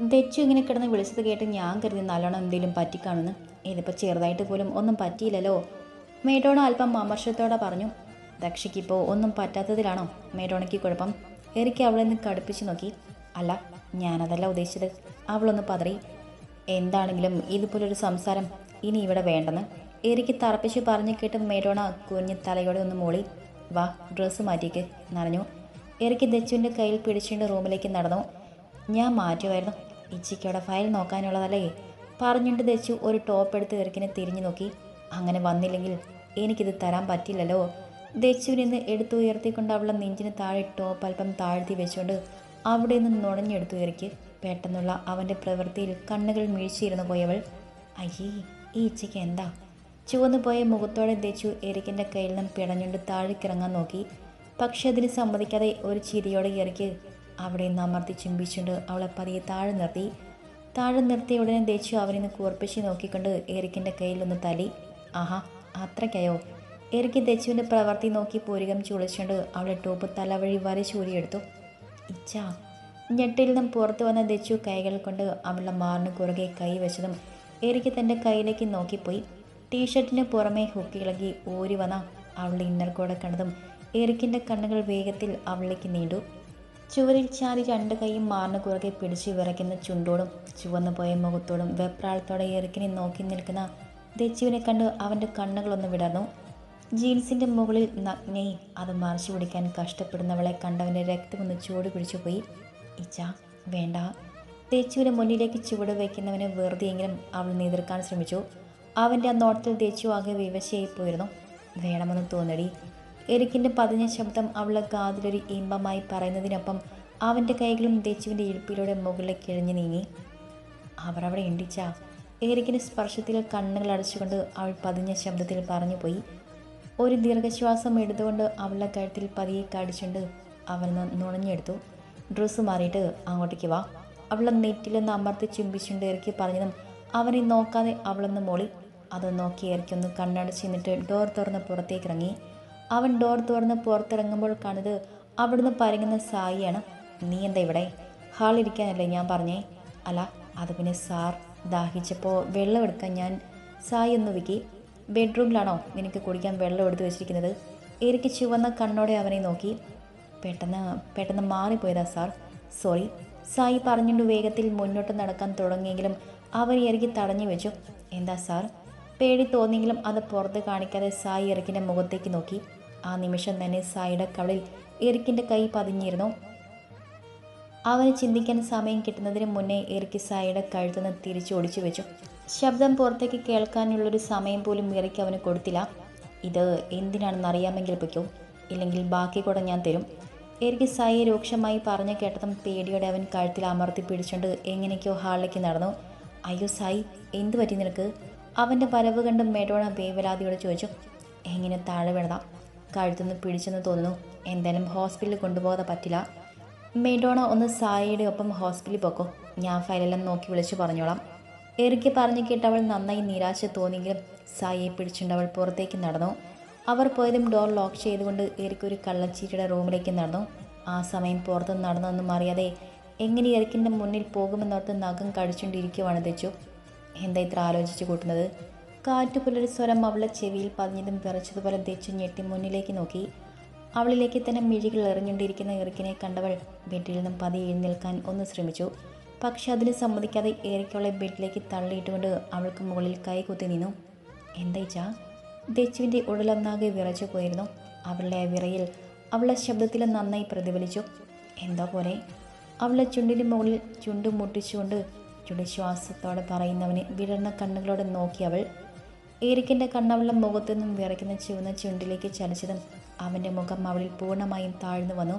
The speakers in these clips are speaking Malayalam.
ദച്ചു ഇങ്ങനെ കിടന്ന് വിളിച്ചത് കേട്ട് ഞാൻ കരുതി നല്ലോണം എന്തെങ്കിലും പറ്റിക്കാണെന്ന്. ഇതിപ്പോൾ ചെറുതായിട്ട് പോലും ഒന്നും പറ്റിയില്ലല്ലോ. മേഡോണ അല്പം അമർഷത്തോടെ പറഞ്ഞു ദക്ഷയ്ക്കിപ്പോൾ ഒന്നും പറ്റാത്തതിലാണോ മേഡോണയ്ക്ക് കുഴപ്പം? എനിക്ക് അവളെ നിന്ന് കടുപ്പിച്ച് നോക്കി. അല്ല ഞാനതല്ല ഉദ്ദേശിച്ചത്. അവളൊന്ന് പതറി. എന്താണെങ്കിലും ഇതുപോലൊരു സംസാരം ഇനി ഇവിടെ വേണ്ടെന്ന്. എനിക്ക് തറപ്പിച്ച് പറഞ്ഞു കേട്ട് മേഡോണ കുഞ്ഞ് തലയോടെ ഒന്ന് മൂളി വാ ഡ്രസ്സ് മാറ്റിക്ക് നനഞ്ഞു. എനിക്ക് ദച്ചുവിന്റെ കയ്യിൽ പിടിച്ചുകൊണ്ട് റൂമിലേക്ക് നടന്നു. ഞാൻ മാറ്റുമായിരുന്നു. ഇച്ചിക്കയുടെ ഫയൽ നോക്കാനുള്ളതല്ലേ? പറഞ്ഞുകൊണ്ട് ദച്ചു ഒരു ടോപ്പ് എടുത്ത് ഇറക്കിനെ തിരിഞ്ഞു നോക്കി. അങ്ങനെ വന്നില്ലെങ്കിൽ എനിക്കിത് തരാൻ പറ്റില്ലല്ലോ. ദച്ചുവിനിന്ന് എടുത്തുയർത്തിക്കൊണ്ട് അവളെ നെഞ്ചിന് താഴെ ടോപ്പ് അല്പം താഴ്ത്തി വെച്ചുകൊണ്ട് അവിടെ നിന്ന് നുണഞ്ഞെടുത്തു ഇറക്കി പെട്ടെന്നുള്ള അവന്റെ പ്രവൃത്തിയിൽ കണ്ണുകൾ മിഴിച്ചിരുന്നു പോയവൾ. അയ്യേ ഈ ഇച്ചയ്ക്ക് എന്താ? ചുവന്നു പോയ മുഖത്തോടെ ദച്ചു എരിക്കിന്റെ കയ്യിൽ നിന്നും പിടഞ്ഞുകൊണ്ട് താഴേക്കിറങ്ങാൻ നോക്കി. പക്ഷെ അതിന് സമ്മതിക്കാതെ ഒരു ചിരിയോടെ എറിക്ക് അവിടെ നിന്ന് അമർത്തി ചുംബിച്ചുകൊണ്ട് അവളെ പതിയെ താഴെ നിർത്തി. താഴെ നിർത്തിയ ഉടനെ ദച്ചു നിന്ന് കൂർപ്പിച്ച് നോക്കിക്കൊണ്ട് എറിക്കിന്റെ കയ്യിലൊന്ന് തലി ആഹാ അത്രയ്ക്കായോ? എറിക്ക് ദേശുവിന്റെ പ്രവൃത്തി നോക്കി പൂരികം ചുളിച്ചുകൊണ്ട് അവളെ ടോപ്പ് തലവഴി വരെ ചൂരിയെടുത്തു ഇച്ച ഞെട്ടിൽ നിന്നും പുറത്തു വന്ന ദച്ചു കൈകൾ കൊണ്ട് അവളുടെ മാറിന് കുറുകെ കൈ വെച്ചതും എറിക്ക് തന്റെ കയ്യിലേക്ക് നോക്കിപ്പോയി. ടീഷർട്ടിന് പുറമെ ഹുക്കിളകി ഓരി വന്ന അവളുടെ ഇന്നർ കൂടെ കണ്ടതും എറിക്കിന്റെ കണ്ണുകൾ വേഗത്തിൽ അവളിലേക്ക് നീണ്ടു. ചുവരിൽ ചാരി രണ്ട് കൈയും മാറിന് കുറുകെ പിടിച്ച് വിറയ്ക്കുന്ന ചുണ്ടോടും ചുവന്നു പോയ മുഖത്തോടും വെപ്രാളത്തോടെ എറിക്കിനെ നോക്കി നിൽക്കുന്ന ദച്ചുവിനെ കണ്ട് അവന്റെ കണ്ണുകളൊന്ന് വിടർന്നു. ജീൻസിന്റെ മുകളിൽ നഗ്നയെ അത് മറിച്ചു പിടിക്കാൻ കഷ്ടപ്പെടുന്നവളെ കണ്ടവന്റെ രക്തമൊന്ന് ചൂട് പിടിച്ചു പോയി. ഇച്ച വേണ്ട. തേച്ചുവിനെ മുന്നിലേക്ക് ചുവട് വയ്ക്കുന്നവനെ വെറുതെയെങ്കിലും അവൾ എതിർക്കാൻ ശ്രമിച്ചു. അവന്റെ ആ നോട്ടത്തിൽ തേച്ചു ആകെ വിവശയായി പോയിരുന്നു. വേണമെന്ന് തോന്നടി. എരിക്കിന്റെ പതിഞ്ഞ ശബ്ദം അവളെ കാതിലൊരു ഇമ്പമായി പറയുന്നതിനൊപ്പം അവന്റെ കൈകളും ദേച്ചുവിന്റെ ഇടുപ്പിലൂടെ മുകളിലേക്ക് ഇഴഞ്ഞു നീങ്ങി. അവർ അവിടെ എരിക്കിന്റെ സ്പർശത്തിൽ കണ്ണുകൾ അടച്ചുകൊണ്ട് അവൾ പതിഞ്ഞ ശബ്ദത്തിൽ പറഞ്ഞു പോയി ഒരു ദീർഘശ്വാസം എടുത്തുകൊണ്ട് അവളുടെ കഴുത്തിൽ പതിയെ കടിച്ചുകൊണ്ട് അവൾ നുണഞ്ഞെടുത്തു. ഡ്രസ്സ് മാറിയിട്ട് അങ്ങോട്ടേക്ക് വാ. അവളെ നെറ്റിലൊന്ന് അമർത്തി ചുംബിച്ചുകൊണ്ട് ഇറക്കി പറഞ്ഞതും അവനെ നോക്കാതെ അവളൊന്ന് മോളി. അത് നോക്കി ഇറക്കിയൊന്ന് കണ്ണടച്ച് നിന്നിട്ട് ഡോർ തുറന്ന് പുറത്തേക്ക് ഇറങ്ങി. അവൻ ഡോർ തുറന്ന് പുറത്തിറങ്ങുമ്പോൾ കണ്ടത് അവിടുന്ന് പരങ്ങുന്ന സായിയാണ്. നീ എന്താ ഇവിടെ? ഹാളിരിക്കാനല്ലേ ഞാൻ പറഞ്ഞേ? അല്ല അത് പിന്നെ സാർ ദാഹിച്ചപ്പോൾ വെള്ളം എടുക്കാൻ ഞാൻ സായി ഒന്ന് വിക്കി ബെഡ്റൂമിലാണോ നിനക്ക് കുടിക്കാൻ വെള്ളം എടുത്തു വെച്ചിരിക്കുന്നത്? എനിക്ക് ചുവന്ന കണ്ണോടെ അവനെ നോക്കി. പെട്ടെന്ന് പെട്ടെന്ന് മാറിപ്പോയതാ സാർ. സോറി. സായി പറഞ്ഞുകൊണ്ട് വേഗത്തിൽ മുന്നോട്ട് നടക്കാൻ തുടങ്ങിയെങ്കിലും അവൻ ഇറക്കി തടഞ്ഞു വെച്ചു. എന്താ സാർ? പേടി തോന്നിയെങ്കിലും അത് പുറത്ത് കാണിക്കാതെ സായി എറിക്കിന്റെ മുഖത്തേക്ക് നോക്കി. ആ നിമിഷം തന്നെ സായിയുടെ കവളിൽ എറിക്കിന്റെ കൈ പതിഞ്ഞിരുന്നു. അവന് ചിന്തിക്കാൻ സമയം കിട്ടുന്നതിന് മുന്നേ ഇറക്കി സായിയുടെ കഴുത്തുനിന്ന് തിരിച്ചു ഒടിച്ചു വെച്ചു. ശബ്ദം പുറത്തേക്ക് കേൾക്കാനുള്ളൊരു സമയം പോലും ഇറക്കി അവന് കൊടുത്തില്ല. ഇത് എന്തിനാണെന്ന് അറിയാമെങ്കിൽ പൊയ്ക്കോ ഇല്ലെങ്കിൽ ബാക്കി കൂടെ ഞാൻ തരും. എറിക്ക് സായി രൂക്ഷമായി പറഞ്ഞു കേട്ടതും പേടിയോടെ അവൻ കഴുത്തിൽ അമർത്തി പിടിച്ചുകൊണ്ട് എങ്ങനെയൊക്കെയോ ഹാളിലേക്ക് നടന്നു. അയ്യോ സായി എന്തു പറ്റി നിനക്ക്? അവന്റെ വരവ് കണ്ട് മെഡോണ വേവലാതിയോട് ചോദിച്ചു എങ്ങനെ താഴെ വീണതാ? കഴുത്തുനിന്ന് പിടിച്ചെന്ന് തോന്നുന്നു. എന്തായാലും ഹോസ്പിറ്റലിൽ കൊണ്ടുപോകാതെ പറ്റില്ല. മെഡോണ ഒന്ന് സായിയുടെ ഒപ്പം ഹോസ്പിറ്റലിൽ പോക്കോ. ഞാൻ ഫയലെല്ലാം നോക്കി വിളിച്ചു പറഞ്ഞോളാം. എറിക്ക് പറഞ്ഞു കേട്ട് അവൾ നന്നായി നിരാശ തോന്നിയെങ്കിലും സായിയെ പിടിച്ചുകൊണ്ട് അവൾ പുറത്തേക്ക് നടന്നു. അവർ പോയതും ഡോർ ലോക്ക് ചെയ്തുകൊണ്ട് എറിക്ക് ഒരു റൂമിലേക്ക് നടന്നു. ആ സമയം പുറത്ത് നടന്നൊന്നും അറിയാതെ എങ്ങനെ എറിക്കിന്റെ മുന്നിൽ പോകുമെന്നോർത്ത് നഖം കടിച്ചുകൊണ്ടിരിക്കുവാണ് തെച്ചു. എന്താ ഇത്ര ആലോചിച്ച് കൂട്ടുന്നത്? കാറ്റ് പുലരി സ്വരം അവളെ ചെവിയിൽ പതിഞ്ഞതും വിറച്ചതുപോലെ തെച്ചു ഞെട്ടി മുന്നിലേക്ക് നോക്കി. അവളിലേക്ക് തന്നെ മിഴികൾ എറിഞ്ഞുകൊണ്ടിരിക്കുന്ന ഇറുക്കിനെ കണ്ടവൾ ബെഡിൽ നിന്നും പതി എഴുന്നേൽക്കാൻ ഒന്ന് ശ്രമിച്ചു. പക്ഷെ അതിന് സമ്മതിക്കാതെ ഏറിക്കവളെ ബെഡിലേക്ക് തള്ളിയിട്ടുകൊണ്ട് അവൾക്ക് മുകളിൽ കൈ കുത്തി നിന്നു. എന്തായിച്ചാ ദച്ചുവിന്റെ ഉടലൊന്നാകെ വിറച്ചു പോയിരുന്നു. അവളുടെ വിറയിൽ അവളുടെ ശബ്ദത്തിൽ നന്നായി പ്രതിഫലിച്ചു. എന്തോ പോലെ അവളുടെ ചുണ്ടിന് മുകളിൽ ചുണ്ട് മുട്ടിച്ചുകൊണ്ട് ചുടുശ്വാസത്തോടെ പറയുന്നവനെ വിടർന്ന കണ്ണുകളോടെ നോക്കി അവൾ ഏരിക്കിന്റെ മുഖത്തു നിന്നും വിറയ്ക്കുന്ന ചുവന്ന ചുണ്ടിലേക്ക് ചലിച്ചതും അവന്റെ മുഖം അവളിൽ പൂർണമായും താഴ്ന്നു വന്നു.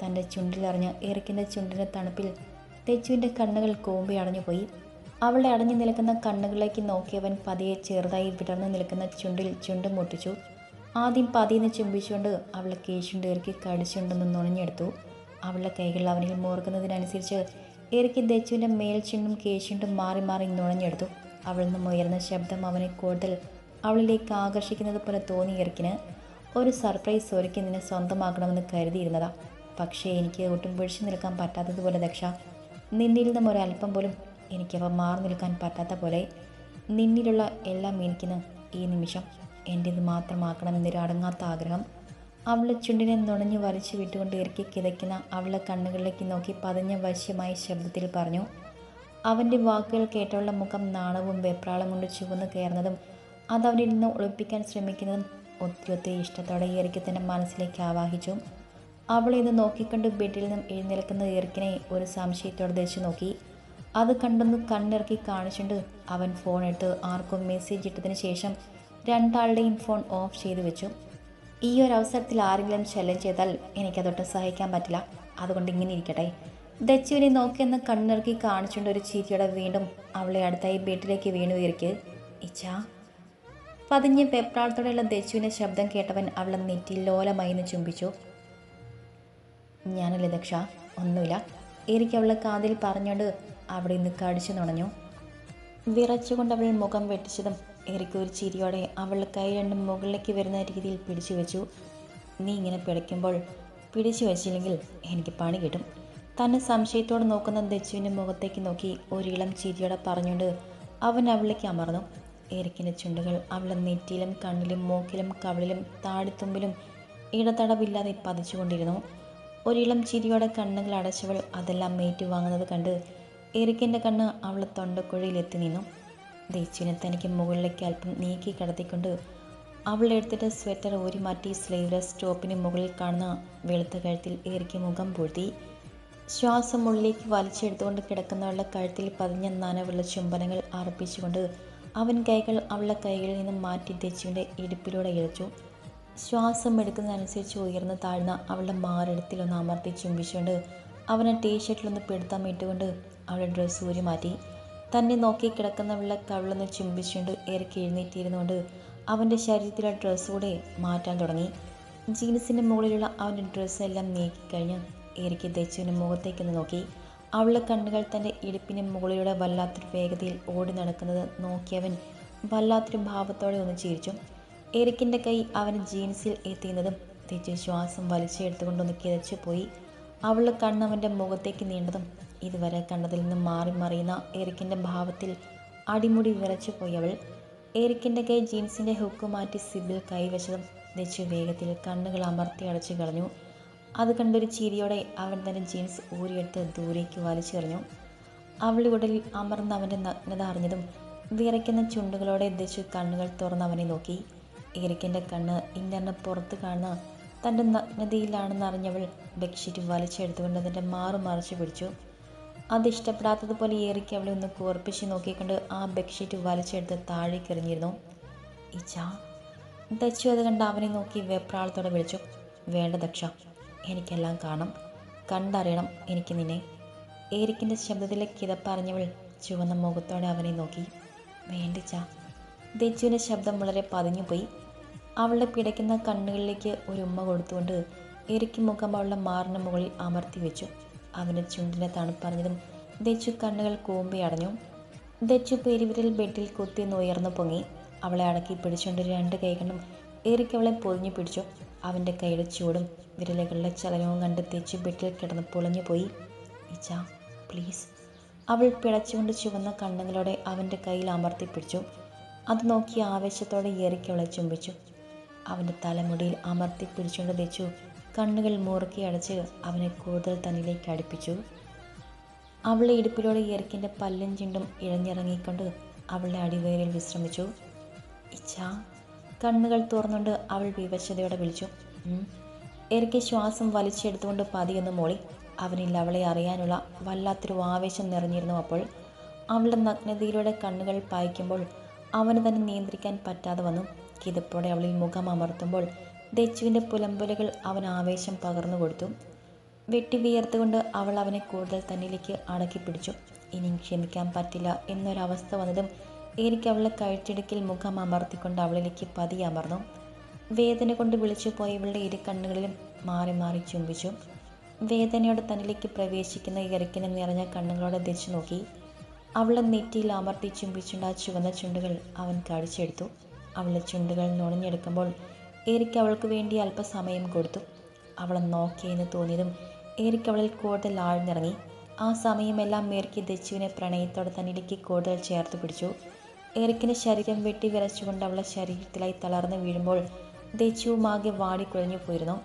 തന്റെ ചുണ്ടിലറിഞ്ഞ് ഏറിക്കിന്റെ ചുണ്ടിന്റെ തണുപ്പിൽ തെച്ചുവിന്റെ കണ്ണുകൾ കൂമ്പി അടഞ്ഞുപോയി. അവളെ അടഞ്ഞു നിൽക്കുന്ന കണ്ണുകളിലേക്ക് നോക്കിയവൻ പതിയെ ചെറുതായി വിടർന്നു നിൽക്കുന്ന ചുണ്ടിൽ ചുണ്ട് മുട്ടിച്ചു. ആദ്യം പതിയെന്ന് ചുംബിച്ചുകൊണ്ട് അവളെ കേശുണ്ട് കടിച്ചുണ്ടെന്ന് നുണഞ്ഞെടുത്തു. അവളുടെ കൈകൾ അവനിൽ മോർക്കുന്നതിനനുസരിച്ച് ഇറക്കി ദച്ചുവിന്റെ മേൽച്ചുണ്ടും കേശുണ്ടും മാറി മാറി നുഴഞ്ഞെടുത്തു. അവളിൽ നിന്നും ഉയർന്ന ശബ്ദം അവനെ കൂടുതൽ അവളിലേക്ക് ആകർഷിക്കുന്നത് പോലെ തോന്നി എറിക്കിന് ഒരു സർപ്രൈസ് ഒരുക്കി നിന്നെ സ്വന്തമാക്കണമെന്ന് കരുതിയിരുന്നതാ. പക്ഷേ എനിക്ക് ഒട്ടും പിടിച്ചു നിൽക്കാൻ പറ്റാത്തതുപോലെ ദക്ഷ. നിന്നിൽ നിന്നും ഒരല്പം പോലും എനിക്കവ മാറി നിൽക്കാൻ പറ്റാത്ത പോലെ നിന്നിലുള്ള എല്ലാം എനിക്കിന്ന് ഈ നിമിഷം എന്റേത് മാത്രമാക്കണമെന്നൊരു അടങ്ങാത്ത ആഗ്രഹം അവളുടെ ചുണ്ടിനെ നുണഞ്ഞു വരച്ചു വിട്ടുകൊണ്ട് ഇറക്കി കിതയ്ക്കുന്ന അവളെ കണ്ണുകളിലേക്ക് നോക്കി പതിഞ്ഞ വശ്യമായ ശബ്ദത്തിൽ പറഞ്ഞു അവന്റെ വാക്കുകൾ കേട്ടവളുടെ മുഖം നാണവും വെപ്രാളം കൊണ്ട് ചുവന്ന് കയറുന്നതും അതവരിൽ നിന്ന് ഒളിപ്പിക്കാൻ ശ്രമിക്കുന്നതും ഒത്തിരി ഒത്തിരി ഇഷ്ടത്തോടെ ഇറക്കി തന്നെ മനസ്സിലേക്ക് ആവാഹിച്ചു. അവളെ ഇത് നോക്കിക്കണ്ട് ബെഡിൽ നിന്നും എഴുന്നേൽക്കുന്ന ഇറക്കിനെ ഒരു സംശയത്തോടെ ധരിച്ചു നോക്കി. അത് കണ്ടൊന്ന് കണ്ണിറക്കി കാണിച്ചുകൊണ്ട് അവൻ ഫോൺ എടുത്ത് ആർക്കും മെസ്സേജ് ഇട്ടതിന് ശേഷം രണ്ടാളുടെയും ഫോൺ ഓഫ് ചെയ്തു വെച്ചു. ഈ ഒരു അവസരത്തിൽ ആരെങ്കിലും ശല്യം ചെയ്താൽ എനിക്കതൊട്ടും സഹിക്കാൻ പറ്റില്ല. അതുകൊണ്ട് ഇങ്ങനെ ഇരിക്കട്ടെ. ദച്ചുവിനെ നോക്കിയെന്ന് കണ്ണിറക്കി കാണിച്ചുകൊണ്ട് ഒരു ചീറ്റിയുടെ വീണ്ടും അവളെ അടുത്തായി വീട്ടിലേക്ക് വീണു ഇരിക്ക്. ഇച്ച. പതിഞ്ഞ് വെപ്രാളത്തോടെയുള്ള ദച്ചുവിന്റെ ശബ്ദം കേട്ടവൻ അവളെ നെറ്റിൽ ലോലമായി ചുംബിച്ചു. ഞാനല്ലേ ദക്ഷ? ഒന്നുമില്ല. എനിക്ക് അവളെ കാതിൽ പറഞ്ഞുകൊണ്ട് അവിടെ നിന്ന് കടിച്ചു നുണഞ്ഞു. വിറച്ചുകൊണ്ട് അവൾ മുഖം വെട്ടിച്ചതും എറിക്ക് ഒരു ചിരിയോടെ അവളുടെ കൈ രണ്ടും മുകളിലേക്ക് വരുന്ന രീതിയിൽ പിടിച്ചു വെച്ചു. നീ ഇങ്ങനെ പിടയ്ക്കുമ്പോൾ പിടിച്ചു വെച്ചില്ലെങ്കിൽ എനിക്ക് പണി കിട്ടും. തന്നെ സംശയത്തോടെ നോക്കുന്ന ദച്ചുവിന്റെ മുഖത്തേക്ക് നോക്കി ഒരിളം ചിരിയോടെ പറഞ്ഞുകൊണ്ട് അവൻ അവളിലേക്ക് അമർന്നു. എരിക്കിന്റെ ചുണ്ടുകൾ അവളെ നെറ്റിയിലും കണ്ണിലും മൂക്കിലും കവിളിലും താടിത്തുമ്പിലും ഇടതടവില്ലാതെ പതിച്ചുകൊണ്ടിരുന്നു. ഒരിളം ചിരിയോടെ കണ്ണുകൾ അടച്ചവൾ അതെല്ലാം മേറ്റു വാങ്ങുന്നത് കണ്ട് എരിക്കിന്റെ കണ്ണ് അവളെ തൊണ്ടക്കുഴയിൽ എത്തി നിന്നു. ദേച്ചുവിനെ തനിക്ക് മുകളിലേക്ക് അല്പം നീക്കി കടത്തിക്കൊണ്ട് അവൾ എടുത്തിട്ട് സ്വെറ്റർ ഊരി മാറ്റി സ്ലീവ്ലെസ് ടോപ്പിന് മുകളിൽ കാണുന്ന വെളുത്ത കഴുത്തിൽ ഏറിക്ക് മുഖം പൂഴ്ത്തി ശ്വാസം ഉള്ളിലേക്ക് വലിച്ചെടുത്തുകൊണ്ട് കിടക്കുന്നവളുടെ കഴുത്തിൽ പതിഞ്ഞ നനവുള്ള ചുംബനങ്ങൾ അർപ്പിച്ചുകൊണ്ട് അവൻ കൈകൾ അവളുടെ കൈകളിൽ നിന്നും മാറ്റി ദേശുവിന്റെ ഇടുപ്പിലൂടെ ഇഴച്ചു. ശ്വാസം എടുക്കുന്നതനുസരിച്ച് ഉയർന്ന് താഴ്ന്ന അവളുടെ മാറിടത്തിലൊന്ന് അമർത്തി ചുംബിച്ചുകൊണ്ട് അവനെ ടീഷർട്ടിലൊന്ന് പിടുത്തം ഇട്ടുകൊണ്ട് അവളുടെ ഡ്രസ്സ് ഊരി മാറ്റി. തന്നെ നോക്കി കിടക്കുന്നവളുടെ കവിളൊന്ന് ചുംബിച്ചുകൊണ്ട് ഇറക്കി എഴുന്നേറ്റിരുന്നുകൊണ്ട് അവന്റെ ശരീരത്തിലെ ഡ്രസ്സ് കൂടെ മാറ്റാൻ തുടങ്ങി. ജീൻസിന്റെ മുകളിലുള്ള അവന്റെ ഡ്രസ്സെല്ലാം നീക്കിക്കഴിഞ്ഞ് ഇറക്കി ദച്ചുവിന്റെ മുഖത്തേക്കൊന്ന് നോക്കി. അവളുടെ കണ്ണുകൾ തന്റെ ഇടുപ്പിന് മുകളിലൂടെ വല്ലാത്തൊരു വേഗതയിൽ ഓടി നടക്കുന്നത് നോക്കിയവൻ വല്ലാത്തൊരു ഭാവത്തോടെ ഒന്ന് ചിരിച്ചു. എരിക്കിന്റെ കൈ അവന് ജീൻസിൽ എത്തിയുന്നതും തെച്ചു ശ്വാസം വലിച്ചെടുത്തുകൊണ്ടൊന്ന് കിതച്ചു പോയി അവളുടെ കണ്ണവന്റെ മുഖത്തേക്ക് നീണ്ടതും ഇതുവരെ കണ്ടതിൽ നിന്ന് മാറി മറിയുന്ന എരിക്കിന്റെ ഭാവത്തിൽ അടിമുടി വിറച്ചു പോയവൾ എറിക്കിന്റെ കൈ ജീൻസിന്റെ ഹുക്ക് മാറ്റി സിബിൽ കൈവശം വെച്ച് വേഗത്തിൽ കണ്ണുകൾ അമർത്തി അടച്ചു കളഞ്ഞു. അത് കണ്ടൊരു ചിരിയോടെ അവൻ തന്റെ ജീൻസ് ഊരിയെടുത്ത് ദൂരേക്ക് വലിച്ചെറിഞ്ഞു. അവളുടെ ഉടലിൽ അമർന്ന് അവന്റെ നഗ്നത അറിഞ്ഞതും വിറയ്ക്കുന്ന ചുണ്ടുകളോടെ ദച്ചു കണ്ണുകൾ തുറന്ന് അവനെ നോക്കി. എറിക്കിന്റെ കണ്ണ് ഇന്നറിന് പുറത്ത് കാണുന്ന തന്റെ നഗ്നതയിലാണെന്നറിഞ്ഞവൾ ബെഡ്ഷീറ്റ് വലിച്ചെടുത്തുകൊണ്ട് അതിന്റെ മാറു മറച്ചു പിടിച്ചു. അത് ഇഷ്ടപ്പെടാത്തതുപോലെ ഏറിക്ക് അവളെ ഒന്ന് കൂർപ്പിച്ച് നോക്കിക്കൊണ്ട് ആ ബെഡ്ഷീറ്റ് വലിച്ചെടുത്ത് താഴേക്കെറിഞ്ഞിരുന്നു. ഇച്ച ദച്ചു അത് കണ്ട് അവനെ നോക്കി വെപ്രാളത്തോടെ വിളിച്ചു. വേണ്ട ദക്ഷ എനിക്കെല്ലാം കാണാം. കണ്ടറിയണം എനിക്ക് നിന്നെ ഏരിക്കിന്റെ ശബ്ദത്തിലെ കിതപ്പറിഞ്ഞവൾ ചുവന്ന മുഖത്തോടെ അവനെ നോക്കി. വേണ്ടിച്ച ദച്ചുവിന്റെ ശബ്ദം വളരെ പതിഞ്ഞുപോയി. അവളുടെ പിടയ്ക്കുന്ന കണ്ണുകളിലേക്ക് ഒരു ഉമ്മ കൊടുത്തുകൊണ്ട് എരിക്ക് മുഖം അവളുടെ മാറിന് മുകളിൽ അമർത്തി വെച്ചു. അവന്റെ ചുണ്ടിനെ തണുപ്പറിഞ്ഞതും ദച്ചു കണ്ണുകൾ കൂമ്പി അടഞ്ഞു. ദച്ചു പെരുവിരൽ ബെഡിൽ കുത്തി ഉയർന്നു പൊങ്ങി. അവളെ അടക്കി പിടിച്ചുകൊണ്ട് രണ്ട് കൈകളും ഏറിക്കവളെ പൊതിഞ്ഞു പിടിച്ചു. അവന്റെ കൈയുടെ ചൂടും വിരലുകളുടെ ചലനവും കണ്ട് തെച്ചു ബെഡിൽ കിടന്ന് പൊളിഞ്ഞു പോയി. ഇച്ച പ്ലീസ്. അവൾ പിടച്ചുകൊണ്ട് ചുവന്ന കണ്ണുകളോടെ അവന്റെ കയ്യിൽ അമർത്തി പിടിച്ചു. അത് നോക്കി ആവേശത്തോടെ ഏറിക്കവളെ ചുംബിച്ചു. അവന്റെ തലമുടിയിൽ അമർത്തി പിടിച്ചുകൊണ്ട് തെച്ചു കണ്ണുകൾ മുറുക്കി അടച്ച് അവനെ കൂടുതൽ തന്നിലേക്ക് അടുപ്പിച്ചു. അവളുടെ ഇടുപ്പിലൂടെ ഇറക്കിന്റെ പല്ലും ചിണ്ടും ഇഴഞ്ഞിറങ്ങിക്കൊണ്ട് അവളുടെ അടിവേരിൽ വിശ്രമിച്ചു. ഇച്ഛാ കണ്ണുകൾ തുറന്നുകൊണ്ട് അവൾ വിവശതയോടെ വിളിച്ചു. ഇറക്കി ശ്വാസം വലിച്ചെടുത്തുകൊണ്ട് പതിയെന്ന് മോളി. അവനിൽ അവളെ അറിയാനുള്ള വല്ലാത്തൊരു ആവേശം നിറഞ്ഞിരുന്നു അപ്പോൾ. അവളുടെ നഗ്നതയിലൂടെ കണ്ണുകൾ പായിക്കുമ്പോൾ അവന് തന്നെ നിയന്ത്രിക്കാൻ പറ്റാതെ വന്നു. കിതപ്പോടെ അവളിൽ മുഖം അമർത്തുമ്പോൾ ദച്ചുവിന്റെ പുലമ്പലുകൾ അവൻ ആവേശം പകർന്നു കൊടുത്തു. വെട്ടി വിയർത്തുകൊണ്ട് അവൾ അവനെ കൂടുതൽ തന്നിലേക്ക് അടക്കി പിടിച്ചു ഇനിയും ക്ഷമിക്കാൻ പറ്റില്ല എന്നൊരവസ്ഥ വന്നതും എനിക്ക് അവളെ കഴുത്തിടുക്കിൽ മുഖം അമർത്തിക്കൊണ്ട് അവളിലേക്ക് പതി അമർന്നു. വേദന കൊണ്ട് വിളിച്ചു പോയ ഇവളുടെ ഇരു കണ്ണുകളിലും മാറി മാറി ചുംബിച്ചു. വേദനയോടെ തന്നിലേക്ക് പ്രവേശിക്കുന്ന ഇരക്കിനെ നിറഞ്ഞ കണ്ണുകളോടെ ധരിച്ചു നോക്കി. അവളെ നെറ്റിയിൽ അമർത്തി ചുംബിച്ചുണ്ട് ആ ചുവന്ന ചുണ്ടുകൾ അവൻ കടിച്ചെടുത്തു. അവളുടെ ചുണ്ടുകൾ നുണഞ്ഞെടുക്കുമ്പോൾ എരിക്ക് അവൾക്ക് വേണ്ടി അല്പസമയം കൊടുത്തു. അവളെ നോക്കിയെന്ന് തോന്നിയതും എറിക്ക് അവളിൽ കൂടുതൽ ആഴ്ന്നിറങ്ങി. ആ സമയമെല്ലാം എറിക്ക് ദച്ചുവിനെ പ്രണയത്തോടെ തന്നിലേക്ക് കൂടുതൽ ചേർത്ത് പിടിച്ചു. എറിക്കിന്റെ ശരീരം വെട്ടി വിറച്ചുകൊണ്ട് അവളെ ശരീരത്തിലായി തളർന്നു വീഴുമ്പോൾ ദച്ചുവുമാകെ വാടിക്കുഴഞ്ഞു പോയിരുന്നു.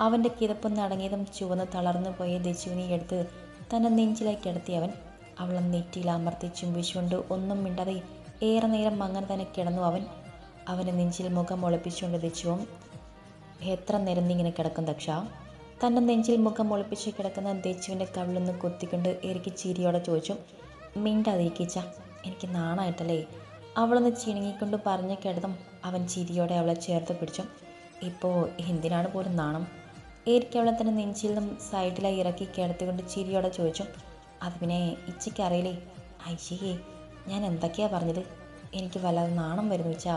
അവന്റെ കിതപ്പൊന്ന് അടങ്ങിയതും ചുവന്ന് തളർന്നു പോയ ദച്ചുവിനെ എടുത്ത് തന്റെ നെഞ്ചിലേക്ക് കിടത്തിയവൻ അവളെ നെറ്റിയിൽ അമർത്തി ചുംബിച്ചുകൊണ്ട് ഒന്നും മിണ്ടാതെ ഏറെ നേരം അങ്ങനെ തന്നെ കിടന്നു അവൻ. അവന്റെ നെഞ്ചിൽ മുഖം ഒളിപ്പിച്ചുകൊണ്ട് ദച്ചുവും എത്ര നേരം ഇങ്ങനെ കിടക്കും ദക്ഷ? തന്റെ നെഞ്ചിൽ മുഖം ഒളിപ്പിച്ച് കിടക്കുന്ന ദച്ചുവിന്റെ കവിളൊന്ന് കൊത്തിക്കൊണ്ട് എനിക്ക് ചിരിയോടെ ചോദിച്ചു മിണ്ടാതിരിക്കിച്ച എനിക്ക് നാണായിട്ടല്ലേ? അവളൊന്ന് ചിണുങ്ങിക്കൊണ്ട് പറഞ്ഞു കിടന്നും അവൻ ചിരിയോടെ അവളെ ചേർത്ത് പിടിച്ചു. ഇപ്പോൾ എന്തിനാണ് പോലും നാണം? എനിക്ക് അവളെ തന്നെ നെഞ്ചിൽ നിന്നും സൈഡിലായി ഇറക്കി കിടത്തിക്കൊണ്ട് ചിരിയോടെ ചോദിച്ചു അത് പിന്നെ ഇച്ചയ്ക്കറിയില്ലേ ഐശിയേ ഞാൻ എന്തൊക്കെയാണ് പറഞ്ഞത്? എനിക്ക് വല്ലാതെ നാണം വരുന്നു വെച്ചാ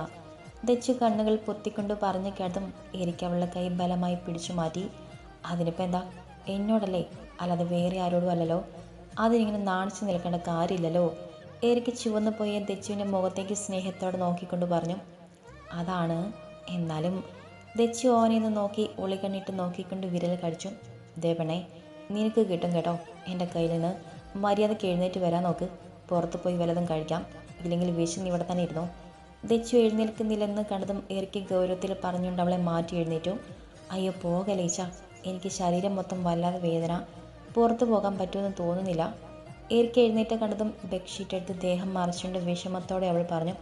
ദച്ചു കണ്ണുകൾ പൊത്തിക്കൊണ്ട് പറഞ്ഞു കേട്ടതും എനിക്ക് അവളുടെ കൈ ബലമായി പിടിച്ചു മാറ്റി. അതിനിപ്പോൾ എന്താ? എന്നോടല്ലേ? അല്ലാതെ വേറെ ആരോടും അല്ലല്ലോ. അതിനിങ്ങനെ നാണിച്ചു നിൽക്കേണ്ട കാര്യമില്ലല്ലോ. എനിക്ക് ചുവന്നു പോയ ദച്ചുവിന്റെ മുഖത്തേക്ക് സ്നേഹത്തോടെ നോക്കിക്കൊണ്ട് പറഞ്ഞു അതാണ്. എന്നാലും ദച്ചു ഓനെ നിന്ന് നോക്കി ഒളികണ്ണിട്ട് നോക്കിക്കൊണ്ട് വിരൽ കടിച്ചു. ദേവണേ നിനക്ക് കിട്ടും കേട്ടോ എന്റെ കയ്യിൽ നിന്ന്. മര്യാദയ്ക്ക് എഴുന്നേറ്റ് വരാൻ നോക്ക്. പുറത്ത് പോയി വല്ലതും കഴിക്കാം. ഇല്ലെങ്കിൽ വിശന്ന് ഇവിടെ തന്നെ ഇരുന്നു. ദച്ചു എഴുന്നേൽക്കുന്നില്ലെന്ന് കണ്ടതും ഇറക്കി ഗൗരവത്തിൽ പറഞ്ഞുകൊണ്ട് അവളെ മാറ്റി എഴുന്നേറ്റു. അയ്യോ പോകലേച്ച എനിക്ക് ശരീരം മൊത്തം വല്ലാതെ വേദന. പുറത്തു പോകാൻ പറ്റുമെന്ന് തോന്നുന്നില്ല. ഏറിക്ക് എഴുന്നേറ്റ കണ്ടതും ബെഡ്ഷീറ്റ് എടുത്ത് ദേഹം മറിച്ചുകൊണ്ട് വിഷമത്തോടെ അവൾ പറഞ്ഞു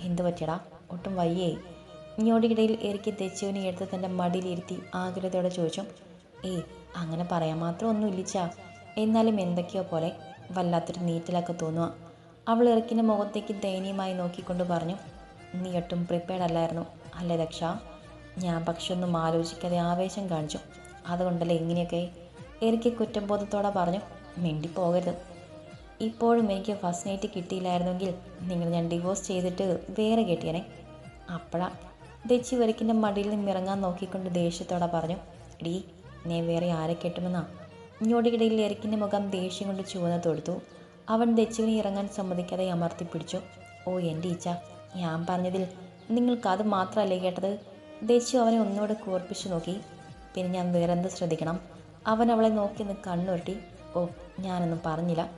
എന്ത് പറ്റിയടാ? ഒട്ടും വയ്യേ. ഇങ്ങോട്ടിടയിൽ ഏറിക്ക് ദച്ചുവിനെ എടുത്ത് തന്റെ മടിയിലിരുത്തി ആഗ്രഹത്തോടെ ചോദിച്ചു ഏയ് അങ്ങനെ പറയാൻ മാത്രം ഒന്നും ഇല്ലിച്ച എന്നാലും എന്തൊക്കെയോ പോലെ വല്ലാത്തൊരു നീറ്റലൊക്കെ തോന്നുക അവൾ ഇറക്കിന്റെ മുഖത്തേക്ക് ദയനീയമായി നോക്കിക്കൊണ്ട് പറഞ്ഞു നീ ഒട്ടും പ്രിപ്പയർഡ് അല്ലായിരുന്നു. അല്ലേ ദക്ഷ ഞാൻ പക്ഷെ ഒന്നും ആലോചിക്കാതെ ആവേശം കാണിച്ചു. അതുകൊണ്ടല്ലേ ഇങ്ങനെയൊക്കെ എനിക്ക് കുറ്റബോധത്തോടെ പറഞ്ഞു മിണ്ടിപ്പോകരുത്. ഇപ്പോഴും എനിക്ക് ഫസ്റ്റ് നൈറ്റ് കിട്ടിയില്ലായിരുന്നെങ്കിൽ നിങ്ങൾ ഞാൻ ഡിവോഴ്സ് ചെയ്തിട്ട് വേറെ കെട്ടിയനെ. അപ്പോഴാ ദച്ചി വരക്കിന്റെ മടിയിൽ നിന്ന് ഇറങ്ങാൻ നോക്കിക്കൊണ്ട് ദേഷ്യത്തോടെ പറഞ്ഞു ഡീ നീ വേറെ ആരെ കെട്ടുമെന്നാ ഞൊടിയിടയിൽ എറിക്കിന്റെ മുഖം ദേഷ്യം കൊണ്ട് ചുവന്ന് തൊടുത്തു അവൻ ദച്ചുവിനെ ഇറങ്ങാൻ സമ്മതിക്കാതെ അമർത്തിപ്പിടിച്ചു. ഓ എന്റെ ഈച്ച ഞാൻ പറഞ്ഞതിൽ നിങ്ങൾക്ക് അത് മാത്രമല്ലേ കേട്ടത്? ദേശു അവനെ ഒന്നുകൂടെ കൂർപ്പിച്ചു നോക്കി. പിന്നെ ഞാൻ വേറെന്ത് ശ്രദ്ധിക്കണം? അവൻ അവളെ നോക്കി നിന്ന് കണ്ണുരുട്ടി ഓ ഞാനൊന്നും പറഞ്ഞില്ല.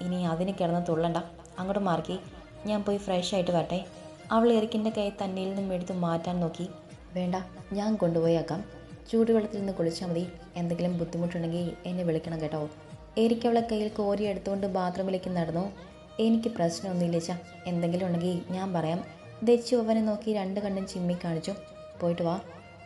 ഇനി അതിന് കിടന്ന് തുള്ളണ്ട. അങ്ങോട്ട് മാർക്കി ഞാൻ പോയി ഫ്രഷ് ആയിട്ട് വരട്ടെ. അവൾ എറിക്കിന്റെ കൈ തന്നിൽ നിന്നും എടുത്ത് മാറ്റാൻ നോക്കി. വേണ്ട ഞാൻ കൊണ്ടുപോയേക്കാം. ചൂടുവെള്ളത്തിൽ നിന്ന് കുളിച്ചാൽ മതി. എന്തെങ്കിലും ബുദ്ധിമുട്ടുണ്ടെങ്കിൽ എന്നെ വിളിക്കണം കേട്ടോ. എരിക്ക് അവളെ കയ്യിൽ കോരി എടുത്തുകൊണ്ട് ബാത്റൂമിലേക്ക് നടന്നു. എനിക്ക് പ്രശ്നമൊന്നുമില്ല ചാ എന്തെങ്കിലും ഉണ്ടെങ്കിൽ ഞാൻ പറയാം. ദച്ചു അവനെ നോക്കി രണ്ട് കണ്ണും ചിമ്മി കാണിച്ചു. പോയിട്ട് വാ.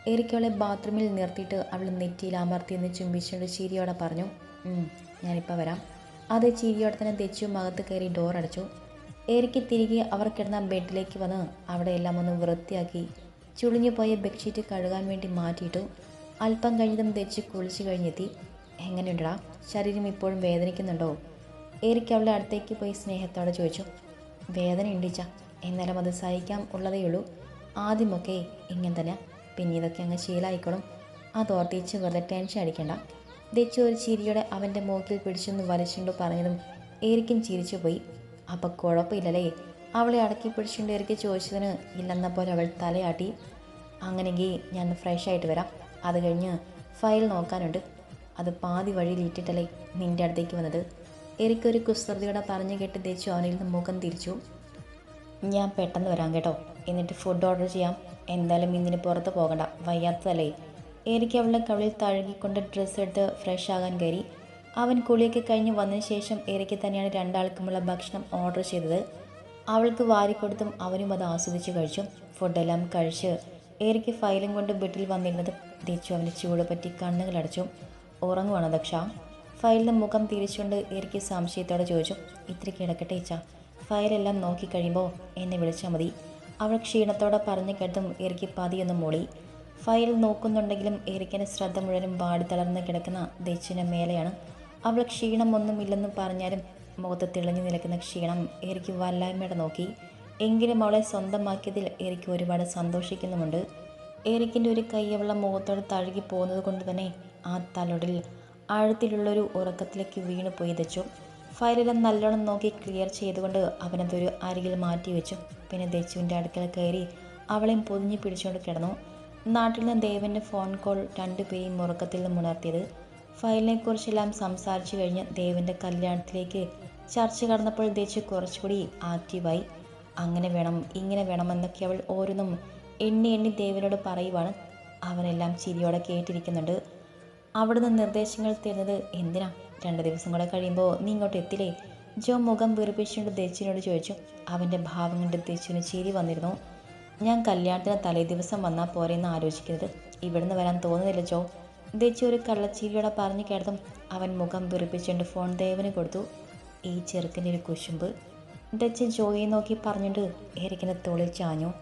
എരിക്ക് അവളെ ബാത്റൂമിൽ നിർത്തിയിട്ട് അവൾ നെറ്റിയിൽ അമർത്തിയെന്ന് ചുംബിച്ചുകൊണ്ട് ചിരിയോടെ പറഞ്ഞു. "ഉം, ഞാനിപ്പോൾ വരാം. അതേ ചിരിയോടെ തന്നെ ദച്ചു മകത്ത് കയറി ഡോർ അടച്ചു. ഏറിക്ക് തിരികെ അവർ കിടന്ന ബെഡിലേക്ക് വന്ന് അവിടെ എല്ലാം ഒന്ന് വൃത്തിയാക്കി ചുളിഞ്ഞു പോയ ബെഡ്ഷീറ്റ് കഴുകാൻ വേണ്ടി മാറ്റിയിട്ടു. അല്പം കഴിഞ്ഞതും തെച്ച് കുളിച്ചു കഴിഞ്ഞെത്തി. എങ്ങനെയുണ്ടടാ? ശരീരം ഇപ്പോഴും വേദനിക്കുന്നുണ്ടോ? ഏറിക്ക് അവളുടെ അടുത്തേക്ക് പോയി സ്നേഹത്തോടെ ചോദിച്ചു വേദന ഉണ്ടിച്ച എന്നാലും അത് സഹിക്കാം ഉള്ളതേ ഉള്ളൂ. ആദ്യമൊക്കെ ഇങ്ങനെ തന്നെ. പിന്നെ ഇതൊക്കെ അങ്ങ് ശീലമായിക്കോളും അതോർത്തിച്ച് വെറുതെ ടെൻഷൻ അടിക്കണ്ട. ദച്ചു ഒരു ചിരിയോടെ അവന്റെ മൂക്കിൽ പിടിച്ചൊന്ന് വലിച്ചുകൊണ്ട് പറഞ്ഞതും ഏരിക്കും ചിരിച്ചു പോയി. അപ്പം കുഴപ്പമില്ലല്ലേ? അവളെ അടക്കി പിടിച്ചുകൊണ്ട് ഏരിക്ക് ചോദിച്ചതിന് ഇല്ലെന്ന പോലെ അവൾ തലയാട്ടി. അങ്ങനെങ്കിൽ ഞാൻ ഫ്രഷ് ആയിട്ട് വരാം. അത് കഴിഞ്ഞ് ഫയൽ നോക്കാനുണ്ട്. അത് പാതി വഴിയിൽ ഇട്ടിട്ടല്ലേ നിന്റെ അടുത്തേക്ക് വന്നത്? എനിക്കൊരു കുസൃതിയോടെ പറഞ്ഞു കേട്ട് തിരിച്ചു അവനിൽ നിന്ന് മുഖം തിരിച്ചു. ഞാൻ പെട്ടെന്ന് വരാം കേട്ടോ. എന്നിട്ട് ഫുഡ് ഓർഡർ ചെയ്യാം. എന്തായാലും ഇന്നിന് പുറത്ത് പോകണ്ട. വയ്യാത്തതല്ലേ? എനിക്ക് അവളുടെ കവിളിൽ തഴുകിക്കൊണ്ട് ഡ്രസ്സ് എടുത്ത് ഫ്രഷ് ആകാൻ കയറി. അവൻ കുളിയൊക്കെ കഴിഞ്ഞ് വന്നതിന് ശേഷം എനിക്ക് തന്നെയാണ് രണ്ടാൾക്കുമുള്ള ഭക്ഷണം ഓർഡർ ചെയ്തത്. അവൾക്ക് വാരിക്കൊടുത്തും അവനും അത് ആസ്വദിച്ച് കഴിച്ചു. ഫുഡെല്ലാം കഴിച്ച് ഏറിക്ക് ഫയലും കൊണ്ട് ബെഡിൽ വന്നിരുന്നത് തിരിച്ചു അവന്റെ ചൂട് പറ്റി കണ്ണുകളടച്ചു. ഉറങ്ങുവാണ് ദക്ഷ? ഫയലിന് മുഖം തിരിച്ചുകൊണ്ട് ഏറിക്ക് സംശയത്തോടെ ചോദിച്ചു ഇത്തിരി കിടക്കട്ടെ ഇച്ച ഫയലെല്ലാം നോക്കിക്കഴിയുമ്പോൾ എന്നെ വിളിച്ചാൽ മതി. അവൾ ക്ഷീണത്തോടെ പറഞ്ഞു കേട്ടും ഏറിക്ക് പതിയൊന്ന് മൂളി. ഫയൽ നോക്കുന്നുണ്ടെങ്കിലും ഏറിക്കിന്റെ ശ്രദ്ധ മുഴുവനും വാടി തളർന്ന് കിടക്കുന്ന ദച്ചിന്റെ മേലെയാണ്. അവൾ ക്ഷീണമൊന്നുമില്ലെന്ന് പറഞ്ഞാലും മുഖത്ത് തെളിഞ്ഞു നിൽക്കുന്ന ക്ഷീണം ഏറിക്ക് വല്ലായ്മയുടെ നോക്കി. എങ്കിലും അവളെ സ്വന്തമാക്കിയതിൽ ഏറിക്ക് ഒരുപാട് സന്തോഷിക്കുന്നുമുണ്ട്. എരിക്കിന്റെ ഒരു കൈ അവളുടെ മുഖത്തോട് തഴുകി പോകുന്നത് കൊണ്ട് തന്നെ ആ തലൊടിൽ ആഴത്തിലുള്ളൊരു ഉറക്കത്തിലേക്ക് വീണു പോയി തെച്ചു ഫയലെല്ലാം നല്ലോണം നോക്കി ക്ലിയർ ചെയ്തുകൊണ്ട് അവനതൊരു അരികിൽ മാറ്റി വെച്ചു. പിന്നെ ദച്ചുവിന്റെ അടുക്കൽ കയറി അവളെയും പൊതിഞ്ഞു പിടിച്ചുകൊണ്ട് കിടന്നു. നാട്ടിൽ നിന്ന് ദേവന്റെ ഫോൺ കോൾ രണ്ടുപേരെയും ഉറക്കത്തിൽ നിന്ന് ഉണർത്തിയത്. ഫയലിനെക്കുറിച്ചെല്ലാം സംസാരിച്ചു കഴിഞ്ഞ് ദേവന്റെ കല്യാണത്തിലേക്ക് ചർച്ച കടന്നപ്പോൾ ദേശു കുറച്ചുകൂടി ആക്റ്റീവായി. അങ്ങനെ വേണം ഇങ്ങനെ വേണമെന്നൊക്കെ അവൾ ഓരോന്നും എണ്ണി എണ്ണി ദേവനോട് പറയുവാണ്. അവനെല്ലാം ചിരിയോടെ കേട്ടിരിക്കുന്നുണ്ട്. അവിടുന്ന് നിർദ്ദേശങ്ങൾ തരുന്നത് എന്തിനാ? രണ്ട് ദിവസം കൂടെ കഴിയുമ്പോൾ നീ ഇങ്ങോട്ട് എത്തില്ലേ? ജോ മുഖം വീർപ്പിച്ചുകൊണ്ട് ദേച്ചിനോട് ചോദിച്ചു. അവന്റെ ഭാവം കണ്ട് ദച്ചുവിന് ചിരി വന്നിരുന്നു. ഞാൻ കല്യാണത്തിന് തലേ ദിവസം വന്നാൽ പോരെന്ന് ആലോചിക്കരുത്. ഇവിടുന്ന് വരാൻ തോന്നുന്നില്ല ജോ. ദേച്ചി ഒരു കള്ളച്ചിരിയോടെ പറഞ്ഞു കേട്ടതും അവൻ മുഖം വീർപ്പിച്ചുകൊണ്ട് ഫോൺ ദേവന് കൊടുത്തു. ഈ ചെറുക്കന്റെ ഒരു കുശുമ്പ്. ഡച്ച് ജോയെ നോക്കി പറഞ്ഞുകൊണ്ട് എരിക്കിന്റെ തോളിൽ ചാഞ്ഞു